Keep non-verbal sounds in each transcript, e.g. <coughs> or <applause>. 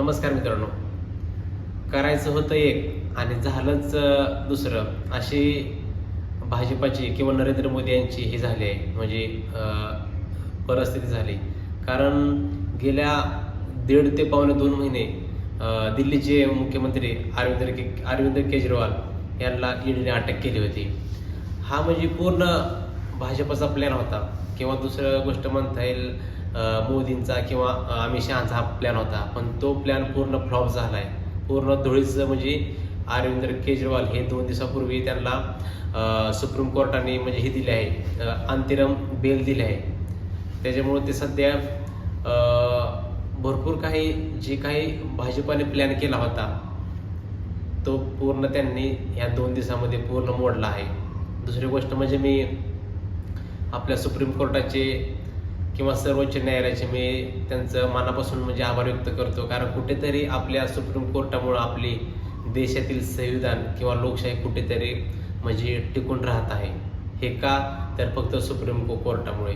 नमस्कार मित्रांनो. करायचं होतं एक आणि झालंच दुसरं. अशी भाजपाची किंवा नरेंद्र मोदी यांची ही झाली आहे. म्हणजे परिस्थिती झाली. कारण गेल्या दीड ते पावणे दोन महिने दिल्लीचे मुख्यमंत्री अरविंद के अरविंद केजरीवाल यांना ईडीने अटक केली होती. हा म्हणजे पूर्ण भाजपचा प्लॅन होता. किंवा दुसरं गोष्ट म्हणता येईल मोदींचा किंवा अमित शहाचा हा प्लॅन होता. पण तो प्लॅन पूर्ण फ्लॉप झाला आहे पूर्ण धुळीचं म्हणजे अरविंद केजरीवाल हे दोन दिवसापूर्वी त्यांना सुप्रीम कोर्टाने म्हणजे हे दिले आहे. अंतिम बेल दिले आहे. त्याच्यामुळे ते सध्या भरपूर काही जे काही भाजपाने प्लॅन केला होता तो पूर्ण त्यांनी ह्या दोन दिवसामध्ये पूर्ण मोडला आहे. दुसरी गोष्ट म्हणजे मी आपल्या सुप्रीम कोर्टाचे किंवा सर्वोच्च न्यायालयाचे मी त्यांचं मनापासून म्हणजे आभार व्यक्त करतो. कारण कुठेतरी आपल्या सुप्रीम कोर्टामुळं आपली देशातील संविधान किंवा लोकशाही कुठेतरी म्हणजे टिकून राहत आहे. हे का? तर फक्त सुप्रीम को- कोर्टामुळे.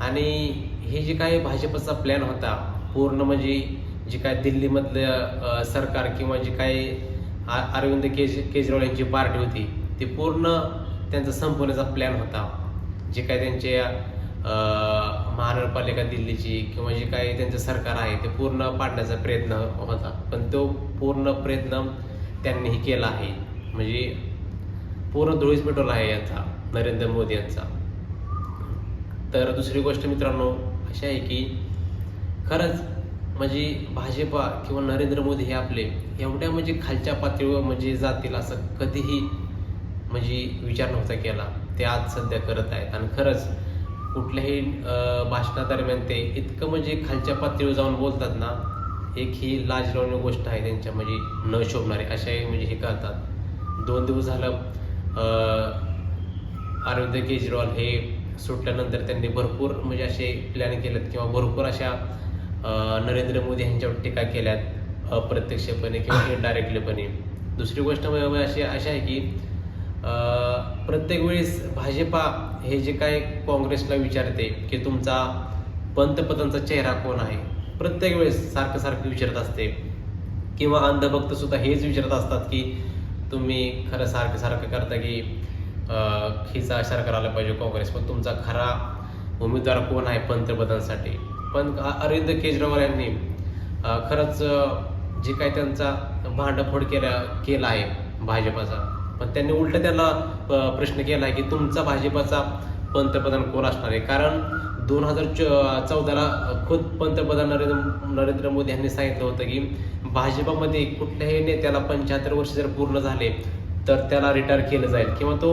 आणि हे जे काही भाजपचा प्लॅन होता पूर्ण म्हणजे जे काय दिल्लीमधलं सरकार किंवा जे काही अरविंद केज केजरीवाल यांची पार्टी होती ती पूर्ण त्यांचा संपवण्याचा प्लॅन होता. जे काय त्यांचे महानगरपालिका दिल्लीची किंवा जे काही त्यांचं सरकार आहे ते पूर्ण पाडण्याचा प्रयत्न होता. पण तो पूर्ण प्रयत्न त्यांनीही केला आहे. म्हणजे पूर्ण धुळीस पेटवला आहे याचा नरेंद्र मोदी यांचा. तर दुसरी गोष्ट मित्रांनो अशी आहे की खरंच म्हणजे भाजपा किंवा नरेंद्र मोदी हे आपले एवढ्या म्हणजे खालच्या पातळीवर म्हणजे जातील असं कधीही म्हणजे विचार नव्हता केला. ते आज सध्या करत आहेत. आणि खरंच कुठल्याही भाषणादरम्यान ते इतकं म्हणजे खालच्या पातळीवर जाऊन बोलतात ना एक ही लाजरवणी गोष्ट आहे त्यांच्या म्हणजे न शोभणारे. अशाही म्हणजे हे करतात. दोन दिवस झालं अरविंद केजरीवाल हे सुटल्यानंतर त्यांनी भरपूर म्हणजे असे प्लॅन केलेत किंवा भरपूर अशा नरेंद्र मोदी यांच्यावर टीका केल्यात अप्रत्यक्षपणे किंवा <coughs> इनडायरेक्टलीपणे दुसरी गोष्ट म्हणजे अशी अशी आहे की प्रत्येक वेळेस भाजपा हे जे काय काँग्रेसला विचारते की तुमचा पंतप्रधानचा चेहरा कोण आहे? प्रत्येक वेळेस सारखं सारखं विचारत असते. किंवा अंधभक्त सुद्धा हेच विचारत असतात की तुम्ही खरं सारखं सारखं करता की हिचा सरकार आलं पाहिजे काँग्रेस पण तुमचा खरा उमेदवार कोण आहे पंतप्रधानसाठी? पण अरविंद केजरीवाल यांनी खरंच जे काही त्यांचा भांडफोड केला केला आहे भाजपाचा पण त्यांनी उलट त्याला प्रश्न केला आहे की तुमचा भाजपाचा पंतप्रधान कोण असणार आहे? कारण दोन हजार चौदाला खुद पंतप्रधान नरेंद्र नरेंद्र मोदी यांनी सांगितलं होतं की भाजपामध्ये कुठल्याही नेत्याला पंच्याहत्तर वर्ष जर पूर्ण झाले तर त्याला रिटायर केलं जाईल. किंवा तो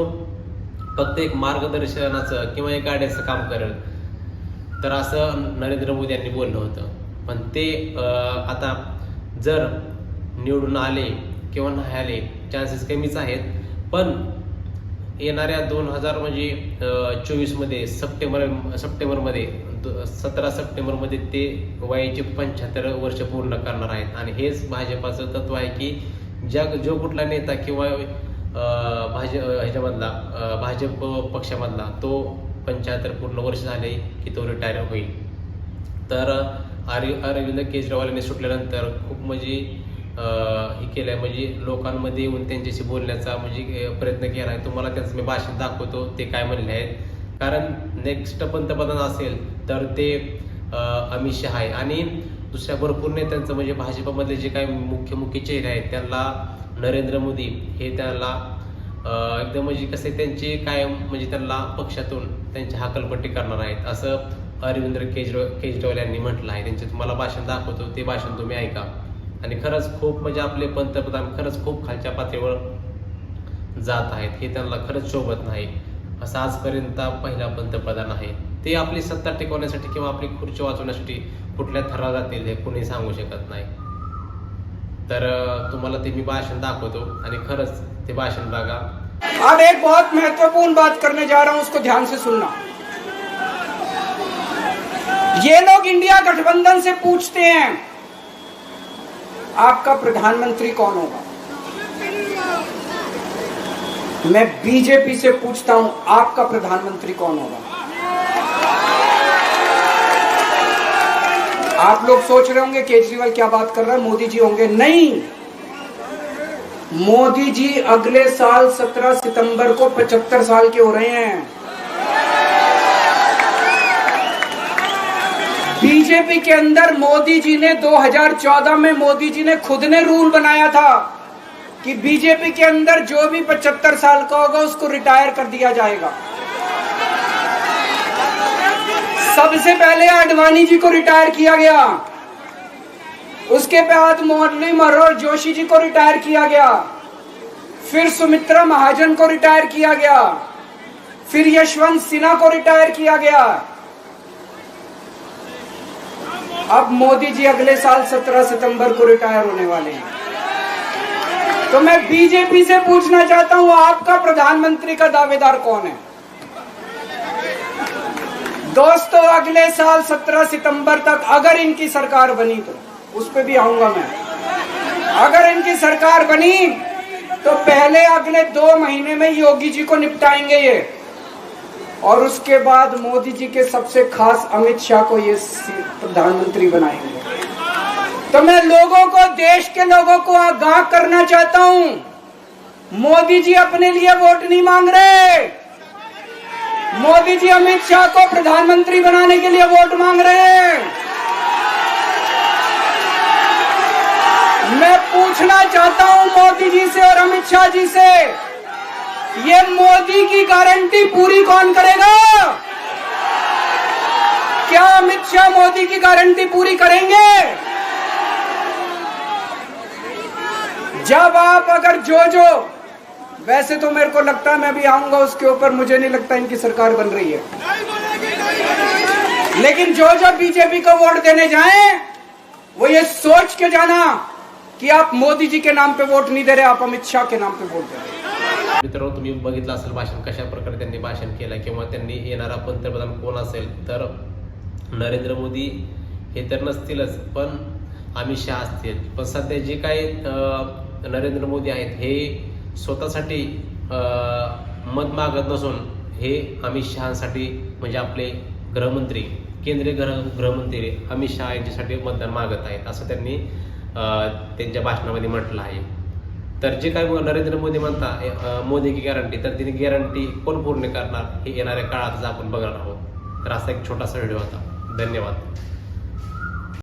फक्त एक मार्गदर्शनाचं किंवा एक गाड्याचं काम करेल. तर असं नरेंद्र मोदी यांनी बोललं होतं. पण ते आता जर निवडून आले किंवा नाही आले चान्सेस कमीच आहेत. पण येणाऱ्या दोन हजार म्हणजे चोवीसमध्ये सप्टेंबर सप्टेंबरमध्ये सतरा सप्टेंबरमध्ये ते वयाचे पंच्याहत्तर वर्ष पूर्ण करणार आहेत. आणि हेच भाजपाचं तत्व आहे की ज्या जो कुठला नेता किंवा भाज ह्याच्यामधला भाजप पक्षामधला तो पंच्याहत्तर पूर्ण वर्ष झाले की तो रिटायर होईल. तर अरविंद केजरीवाल यांनी सुटल्यानंतर खूप म्हणजे हे केलं आहे म्हणजे लोकांमध्ये येऊन त्यांच्याशी बोलण्याचा म्हणजे प्रयत्न केला आहे. तुम्हाला त्यांचं मी भाषण दाखवतो. ते काय म्हणले आहेत. कारण नेक्स्ट पंतप्रधान असेल तर ते अमित शहा आहे. आणि दुसऱ्या भरपूर नेत्यांचं म्हणजे भाजपामधले जे काही मुख्य मुख्य चेहरे आहेत त्यांना नरेंद्र मोदी हे त्यांना एकदम म्हणजे कसे त्यांचे कायम म्हणजे त्यांना पक्षातून त्यांची हाकलपट्टी करणार आहेत. असं अरविंद केजरीवाल केजरीवाल यांनी म्हटलं आहे. त्यांचे तुम्हाला भाषण दाखवतो. ते भाषण तुम्ही ऐका. आणि खरंच खूप म्हणजे आपले पंतप्रधान खरंच खूप खालच्या पातळीवर जात आहेत. हे त्यांना खरंच शोभत नाही. असं आजपर्यंत पहिला पंतप्रधान आहे. ते आपली सत्ता टिकवण्यासाठी किंवा आपली खुर्ची वाचवण्यासाठी कुठल्या थरावर जातील हे कोणी सांगू शकत नाही. तर तुम्हाला ते मी भाषण दाखवतो आणि खरंच ते भाषण बघा. अब एक बहुत महत्त्वपूर्ण बात करने जा रहा हूं उसको ध्यान से सुनना। ये लोग इंडिया गठबंधन से पूछते हैं आपका प्रधानमंत्री कौन होगा? मैं बीजेपी से पूछता हूँ, आपका प्रधानमंत्री कौन होगा? आप लोग सोच रहे होंगे, केजरीवाल क्या बात कर रहा है? मोदी जी होंगे? नहीं। मोदी जी अगले साल 17 सितंबर को 75 साल के हो रहे हैं। बीजेपी के अंदर मोदी जी ने 2014 में मोदी जी ने खुद ने रूल बनाया था कि बीजेपी के अंदर जो भी 75 साल का होगा उसको रिटायर कर दिया जाएगा। सबसे पहले आडवाणी जी को रिटायर किया गया। उसके बाद मुरली मनोहर जोशी जी को रिटायर किया गया। फिर सुमित्रा महाजन को रिटायर किया गया। फिर यशवंत सिन्हा को रिटायर किया गया। अब मोदी जी अगले साल 17 सितंबर को रिटायर होने वाले हैं। तो मैं बीजेपी से पूछना चाहता हूँ, आपका प्रधानमंत्री का दावेदार कौन है? दोस्तों, अगले साल 17 सितंबर तक अगर इनकी सरकार बनी तो उस पर भी आऊँगा मैं। अगर इनकी सरकार बनी तो पहले अगले दो महीने में योगी जी को निपटाएँगे ये। और उसके बाद मोदी जी के सबसे खास अमित शाह को ये प्रधानमंत्री बनाएँगे। तो मैं लोगों को, देश के लोगों को आगाह करना चाहता हूँ। मोदी जी अपने लिए वोट नहीं मांग रहे। मोदी जी अमित शाह को प्रधानमंत्री बनाने के लिए वोट मांग रहे हैं। मैं पूछना चाहता हूँ मोदी जी से और अमित शाह जी से ये मोदी की गारंटी पूरी कौन करेगा? क्या अमित शाह मोदी की गारंटी पूरी करेंगे? जब आप अगर जो जो वैसे तो मेरे को लगता है मैं भी आऊँगा उसके ऊपर, मुझे नहीं लगता इनकी सरकार बन रही है। लेकिन जो जो बीजेपी को वोट देने जाएँ, वो ये सोच के जाना कि आप मोदी जी के नाम पे वोट नहीं दे रहे, आप अमित शाह के नाम पे वोट दे रहे मित्रांनो तुम्ही बघितलं असेल भाषण कशा प्रकारे त्यांनी भाषण केलं किंवा त्यांनी येणारा पंतप्रधान कोण असेल तर नरेंद्र मोदी हे तर नसतीलच पण अमित शहा असतील. पण सध्या जे काही नरेंद्र मोदी आहेत हे स्वतःसाठी अं, मत मागत नसून हे अमित शहासाठी म्हणजे आपले गृहमंत्री केंद्रीय गृह गृहमंत्री अमित शहा यांच्यासाठी मतदान मागत आहेत असं त्यांनी अं, त्यांच्या भाषणामध्ये म्हटलं आहे. तर जे काय नरेंद्र मोदी म्हणता मोदीची मोदी की गॅरंटी तर तिने गॅरंटी कोण पूर्ण करणार हे येणाऱ्या काळातच आपण बघणार आहोत. तर असा एक छोटासा व्हिडिओ होता. धन्यवाद.